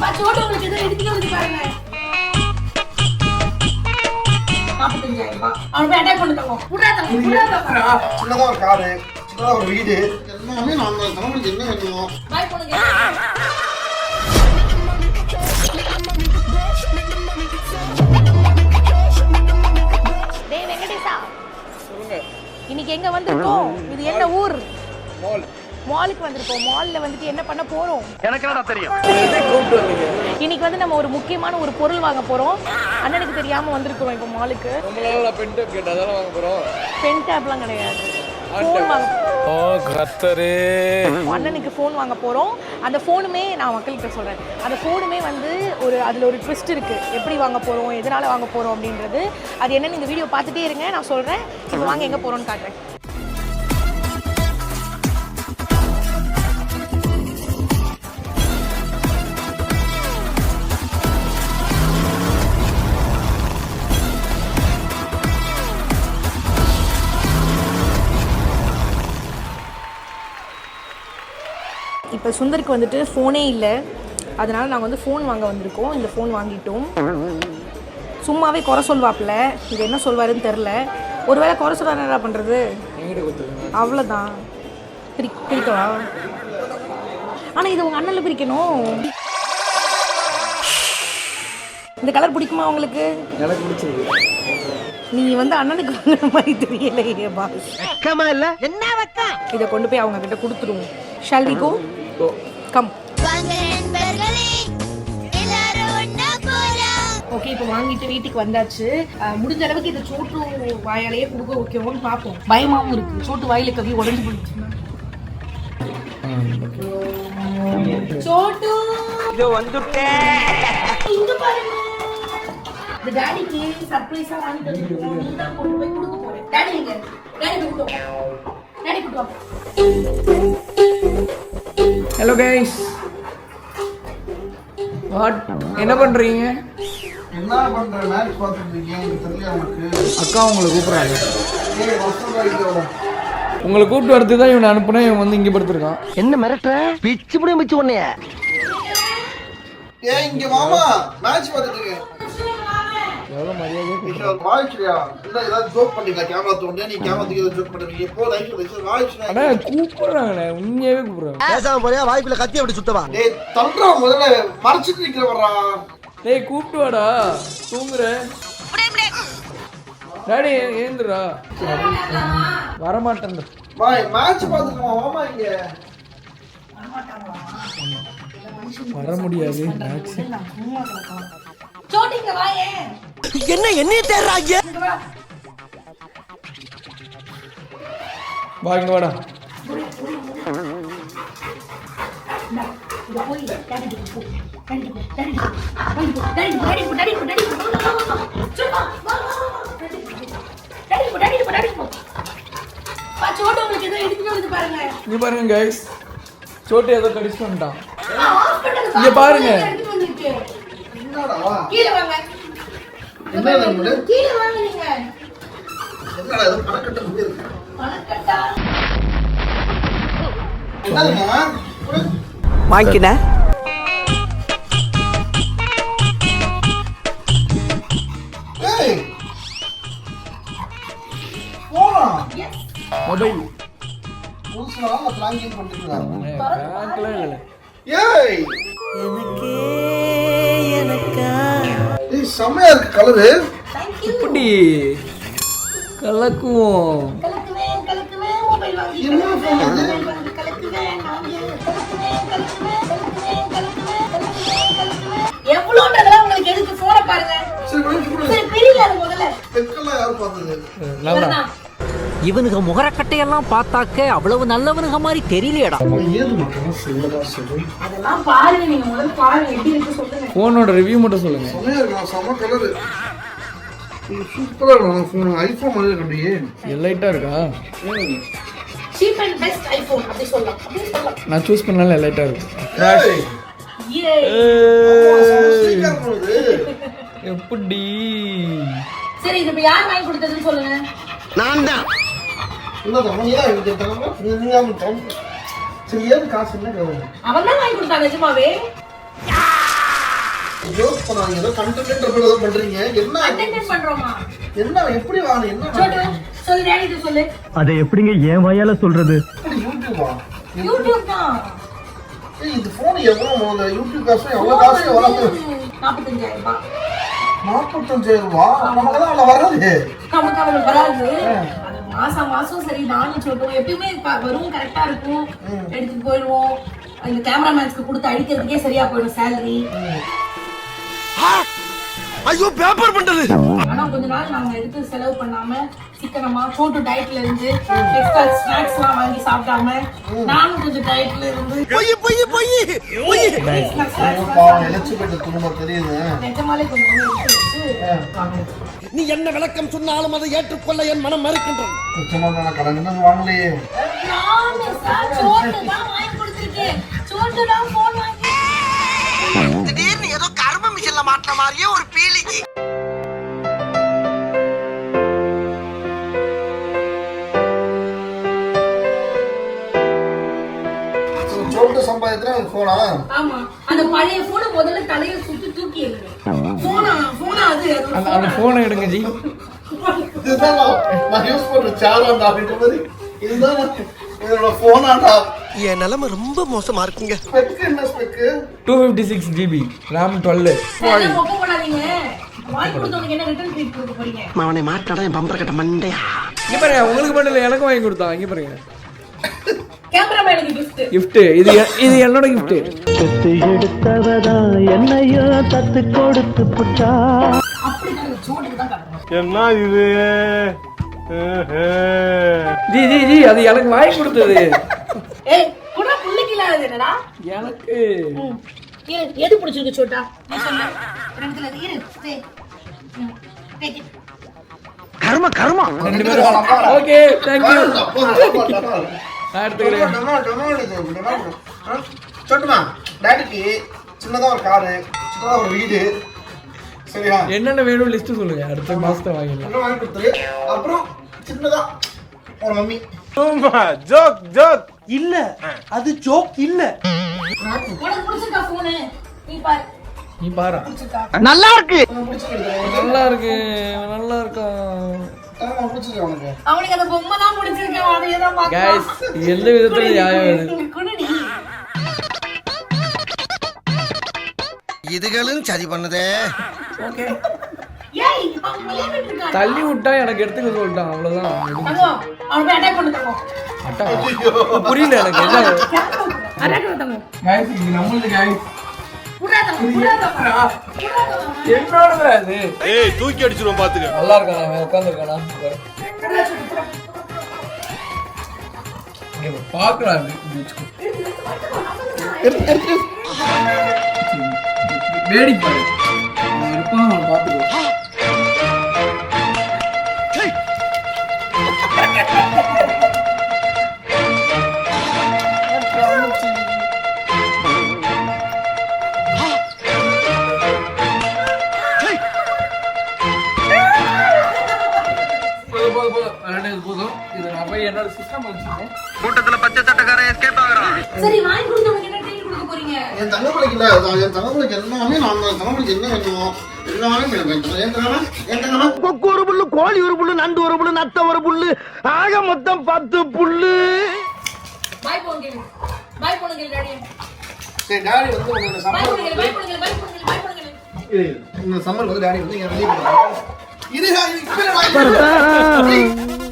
சோட்டு உங்களுக்கு வந்து பாருங்க. நாற்பத்தஞ்சாயிரம் ரூபாய் அவன் போய் அட்டாக் பண்ணி தருவோம். விட்றா தம்பி விட்றா தம்பி சின்னதா ஒரு காரு சின்னதா ஒரு வீடு. எல்லாமே நான் தமிழுக்கு என்ன வேணும்? பாய் பண்ணுங்க டேய் வெங்கடேசா இன்னைக்கு எங்க வந்திருக்கோம்? இது என்ன ஊர்? மால். மாலுக்கு வந்திருக்கோம். மால்ல வந்துட்டு என்ன பண்ண போறோம்? எனக்கு என்னடா தெரியும்? இன்னைக்கு வந்து நம்ம ஒரு முக்கியமான ஒரு பொருள் வாங்க போறோம். அண்ணனுக்கு தெரியாம வந்திருக்கிறோம் இப்போ மாலுக்கு பென் டேப்லாம் கிடையாது. ஃபோன் வாங்க ஓ கத்தரே. அண்ணனுக்கு ஃபோன் வாங்க போகிறோம் அந்த ஃபோனுமே நான் மக்கள்கிட்ட சொல்கிறேன் அந்த ஃபோனுமே வந்து ஒரு அதில் ஒரு ட்விஸ்ட் இருக்குது எப்படி வாங்க போகிறோம் எதனால் வாங்க போகிறோம் அப்படின்றது. அது என்ன நீங்கள் வீடியோ பார்த்துட்டே இருங்க. நான் சொல்கிறேன் இப்போ வாங்க எங்கே போகிறோன்னு காட்டுறேன். இப்போ சுந்தருக்கு வந்துட்டு ஃபோனே இல்லை. அதனால் நாங்கள் வந்து ஃபோன் வாங்க வந்திருக்கோம். இந்த ஃபோன் வாங்கிட்டோம். சும்மாவே குறை சொல்வாப்புல இது என்ன சொல்வாருன்னு தெரில. ஒருவேளை குறை சொல்வாரு என்ன பண்ணுறது அவ்வளோதான் பிரி பிரிக்கவா? ஆனால் இது உங்கள் அண்ணனில் பிரிக்கணும். இந்த கலர் பிடிக்குமா உங்களுக்கு? எனக்கு பிடிச்சிருக்கு. நீ வந்து அண்ணனுக்கு வாங்குற மாதிரி தெரியலையே பா இதை கொண்டு போய் அவங்க கிட்ட கொடுத்துருவோம். Shall we go come okay இப்போ வாங்கிட்டு வீட்டுக்கு வந்தாச்சு. முடிஞ்ச அளவுக்கு இதை சோட்டு வாயாலேயே கொடுக்க ஓகேவோன்னு பார்ப்போம். பயமாவும் இருக்கு. சோட்டு வாயில கவி உடஞ்சு போயிடுச்சுன்னா சோட்டு இதோ வந்துட்டேன் இங்க பாருங்க. இந்த டாடிக்கு சர்ப்ரைஸா வாங்கி தந்துருக்கோம் நீ தான் கொண்டு போய் கொடுக்க போறேன் டாடி எங்க? டாடி கொடுத்தோம் டாடி கொடுத்தோம் ஹலோ கைஸ் வாட் என்ன பண்ணுறீங்க என்ன மேட்ச் பார்த்துட்டு அக்கா உங்களை கூப்பிட்றாங்க. உங்களை கூப்பிட்டு வரதுக்கு தான் இவனை அனுப்புனேன். இவன் வந்து இங்கே படுத்திருக்கான். என்ன மிரட்டுற? பிச்சு புடியும் பிச்சு உன்னைய. ஏய் இங்க வாமா. மேட்ச் பார்த்துட்டு இருக்கேன். எவ்வளோ மரியாதையாக வாழ்க்கையா? இல்ல ஏதாவது ஜோக் பண்ணிக்கல கேமரா நீ கேமரா தூக்கி ஏதாவது ஜோக் பண்ணுவீங்க போ லைஃப் வாழ்க்கை அண்ணா கூப்பிட்றாங்கண்ணே. உண்மையாகவே கூப்பிட்றாங்க. பேசாம போறியா? வாய்ப்புல கத்தி அப்படி சுத்தவா? டேய் தள்ளுறா முதல்ல. மறைச்சிட்டு நிக்கிற வர்றா டேய் கூப்பிட்டு வாடா. தூங்குற டாடி ஏந்துடா வரமாட்டேன். வாய் மேட்ச் பார்த்துக்கமா வாமா இங்க. வர முடியாது மேட்ச் சோட்டு இங்க வாயே. என்ன என்னைய தேடுறாங்க வா இங்க வாடா இங்க பாருங்க கைஸ் சோட்டு ஏதோ கடிச்சு வந்துட்டான் இங்க பாருங்க. எடுத்துட்டு வந்துருக்கு. என்னடா கீழே வாங்க என்ன நம்மளு கீழே வாங்க நீங்க. என்னடா இது? பணக்கட்ட மாதிரி இருக்கு. பணக்கட்டா? என்னதுமா வாங்கிக்கின ஏய்! மொபைல். செம்மையா இருக்கு கலரு இப்படி கலக்குவோம். எவ்வளோன்றதெல்லாம் உங்களுக்கு எதுக்கு? போன பாருங்க. சரி பிரியல முதல்ல. யாரும் பார்த்தது இவனுங்க முகரக்கட்டையெல்லாம் பார்த்தாக்க அவ்வளவு நல்லவனுங்க மாதிரி தெரியலையடா. ஏது மட்டும் சொல்லதா சொல்லு அதெல்லாம் பாருங்க நீங்க முதல்ல பாருங்க எப்படி இருக்கு சொல்லுங்க. ஃபோனோட ரிவ்யூ மட்டும் சொல்லுங்க. இருக்கு சூப்பரா இருக்கும் ஃபோன் ஐஃபோன் மாதிரி கண்டியே எல்லைட்டா இருக்கா? சீப் அண்ட் பெஸ்ட் ஐபோன் அப்படி சொல்லலாம். அப்படி சொல்லலாம். நான் சூஸ் பண்ணாலும் எல்லைட்டா போகுது எப்படி சரி இது யார் வாங்கி கொடுத்ததுன்னு சொல்லுங்க. நான் தான் சரி ஏது காசு என்ன கேவலம் அவன் தான் வாங்கி கொடுத்தான் நிஜமாவே? பண்ணாதீங்க ஏதோ கண்டென்ட் ஏதோ பண்றீங்க. என்ன? பண்றோமா? என்ன எப்படி வாங்க என்ன சொல்லு டேடி கிட்ட சொல்லு. அதை எப்படிங்க என் வாயால சொல்றது? யூடியூபா யூடியூப் தான். ஏய் இந்த போன் எவ்வளவு முதல்ல? யூடியூப் காசு எவ்வளவு காசு? எவ்வளவு நாற்பத்தஞ்சாயிரம் ரூபாய் நாற்பத்தஞ்சாயிரம் ரூபா நமக்கு தான் அவ்வளவு வராது. நமக்கு மாசம் மாசம் சரி நானும் சொல்றோம். எப்பயுமே வரும் கரெக்டா இருக்கும். எடுத்துட்டு போயிடுவோம். இந்த கேமராமேன்ஸ்க்கு கொடுத்து அடிக்கிறதுக்கே சரியா போயிடும் சேலரி ஐயோ பேப்பர் பண்றது. ஆனா கொஞ்ச நாள் நாங்க எடுத்து செலவு பண்ணாம சிக்கனமா சோட்டு டயட்ல இருந்து எக்ஸ்ட்ரா ஸ்நாக்ஸ் எல்லாம் வாங்கி சாப்பிடாம நானும் கொஞ்சம் டயட்ல இருந்து பொய் பொய் பொய். பொய். பாவம் குடும்பம் தெரியுது. நிஜமாலே கொஞ்சம் எடுத்து வச்சு வாங்குவேன். நீ என்ன விளக்கம் சொன்னாலும் அதை ஏற்றுக்கொள்ள என் மனம் மறுக்கின்றது. கடன் வாங்கலையே திடீர்னு ஏதோ கர்ம மிஷின்ல மாட்டின மாதிரியே ஒரு பீலிங்கி சம்பாதித்துல போனா ஆமா. அந்த பழைய போனை முதல்ல தலைய சுத்தி தூக்கி எறிங்க போனா போனா அது அந்த அந்த ஃபோனை எடுங்க ஜி. இதுதான் நான் யூஸ் பண்ற சேராண்டா அப்படின்ற மாதிரி. இதுதான் நான் என்னோட போனாண்டா என் நிலைமை ரொம்ப மோசமா இருக்குங்க. ஸ்பெக்கு என்ன spec two fifty six GB கொடுக்க போறீங்க? அவனை மாட்டாடா என் பம்பர கட்ட மண்டையா. இங்கே பாருங்க உங்களுக்கு மட்டும் இல்லை எனக்கும் வாங்கி கொடுத்தான் இங்கே பாருங்க. கேமராமேனுக்கு கிஃப்ட் கிஃப்ட் இது இது என்னோட கிஃப்ட் பெத்து எடுத்தவதா என்னையோ தத்து கொடுத்து புட்டா? என்ன இது? ஜி ஜி ஜி அது எனக்கு வாங்கி கொடுத்தது. ஏய் கூட என்னடா? எனக்கு. எது பிடிச்சிருக்கு சோட்டா? நீ சொல்லு. ரெண்டுல இரு, இரு stay. ம், take it. கர்ம கர்மா. ரெண்டு பேரும். ஓகே தேங்க்யூ நான் எடுத்துக்கிறேன். சொல்லட்டுமா? டேடிக்கு சின்னதா ஒரு காரு ஒரு வீடு. சரியா? என்னென்ன வேணும் லிஸ்ட் சொல்லுங்க. அடுத்த மாசத்தை வாங்கிடலாம் என்ன வாங்கி கொடுத்துரு. அப்புறம் சின்னதா ஒரு மம்மி. Joke joke. இல்ல. அது ஜோக் இல்ல. நீ பாரு. நீ பாரா. பிடிச்சிருக்கா? நல்லா இருக்கு. நல்லா இருக்கு. நல்லா பிடிச்சிருக்கு அவனுக்கு. அவனுக்கு அந்த பொம்மை தான் பிடிச்சிருக்கு அதையே தான் கைஸ் பார்க்கலாம் எந்த விதத்துல நியாயம் இதுகளும் சரி பண்ணுதே. ஓகே. தள்ளி விட்டா எனக்கு எடுத்துக்க சொல்லிட்டான் அவ்வளவுதான். புரியல எனக்கு என்ன? என்னோடது அது ஏய் தூக்கி அடிச்சிருவோம் பாத்துக்க. நல்லா இருக்கானா அவன் உட்காந்துருக்கானா இங்க பாக்கலாம் வேடி பாரு. அவன் இருப்பான் அவன் பார்த்துக்கோ போதும் போதும். போதும் விளையாண்டது போதும். இது நான் போய் என்னோட சிஸ்டம் வச்சுருக்கேன் கூட்டத்துல பச்சை சட்டக்காரன் எஸ்கேப் ஆகுறான். சரி வாங்கி கொடுத்தவனுக்கு என்ன ட்ரீட் கொடுக்க போறீங்க? என் தங்கப்பிள்ளைக்கு இல்ல என் தங்கப்பிள்ளைக்கு எல்லாமே நான் தங்கப்பிள்ளைக்கு என்ன வேணும் கொக்கு ஒரு புல்லு கோழி ஒரு புல்லு நண்டு ஒரு புல்லு நத்த ஒரு புல்லு ஆக மொத்தம் பத்து புல்லு. Bye daddy. சரி டாடி வந்து சம்மர் பாய் பாய் பாய் இந்த வந்து டாடி வந்து இங்க வெளியே போறாங்க 一定下你快点儿把